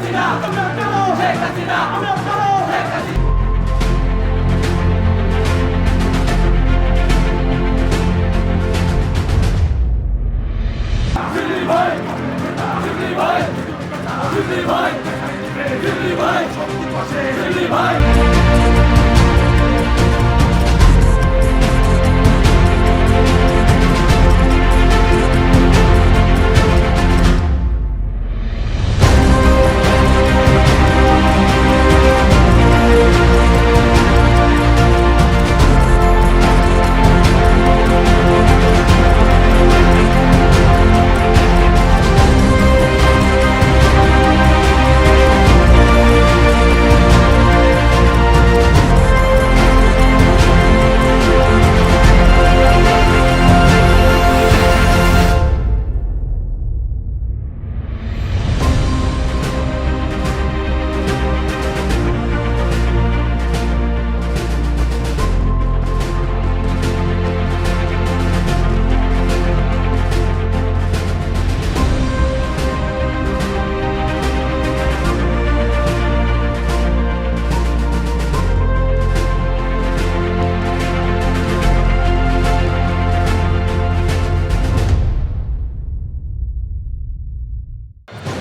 হাসিনা আমরা কালো শেখ হাসিনা আমরা কালো শেখ হাসিনা ভাই দিল্লি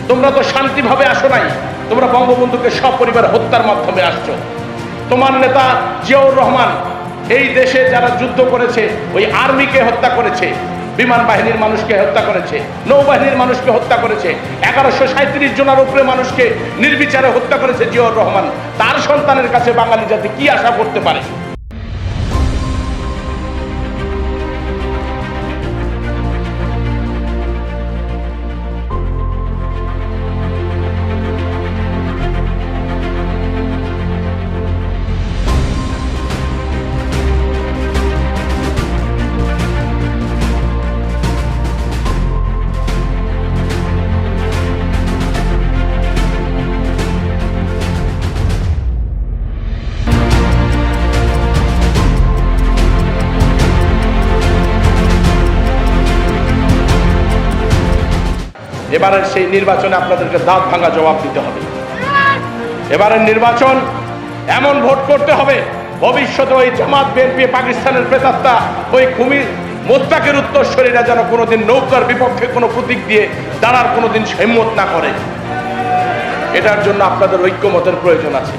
তোমরা তো শান্তিভাবে আসো নাই। তোমরা বঙ্গবন্ধুকে সপরিবার হত্যার মাধ্যমে আসছো। তোমার নেতা জিয়াউর রহমান, এই দেশে যারা যুদ্ধ করেছে, ওই আর্মিকে হত্যা করেছে, বিমান বাহিনীর মানুষকে হত্যা করেছে, নৌবাহিনীর মানুষকে হত্যা করেছে, এগারোশো সাঁত্রিশ জনের উপরে মানুষকে নির্বিচারে হত্যা করেছে জিয়াউর রহমান। তার সন্তানের কাছে বাঙালি জাতি কি আশা করতে পারে? এবারের সেই নির্বাচনে আপনাদেরকে দাঁত ভাঙা জবাব দিতে হবে। এবারের নির্বাচন এমন ভোট করতে হবে, ভবিষ্যতে ওই জামাত বিএনপি, পাকিস্তানের প্রেতাত্মা, ওই কুমির মোত্তাকের উত্তরস্বরীরা যেন কোনোদিন নৌকার বিপক্ষে কোনো প্রতীক দিয়ে দাঁড়ার কোনোদিন হিম্মত না করে। এটার জন্য আপনাদের ঐক্যমতের প্রয়োজন আছে।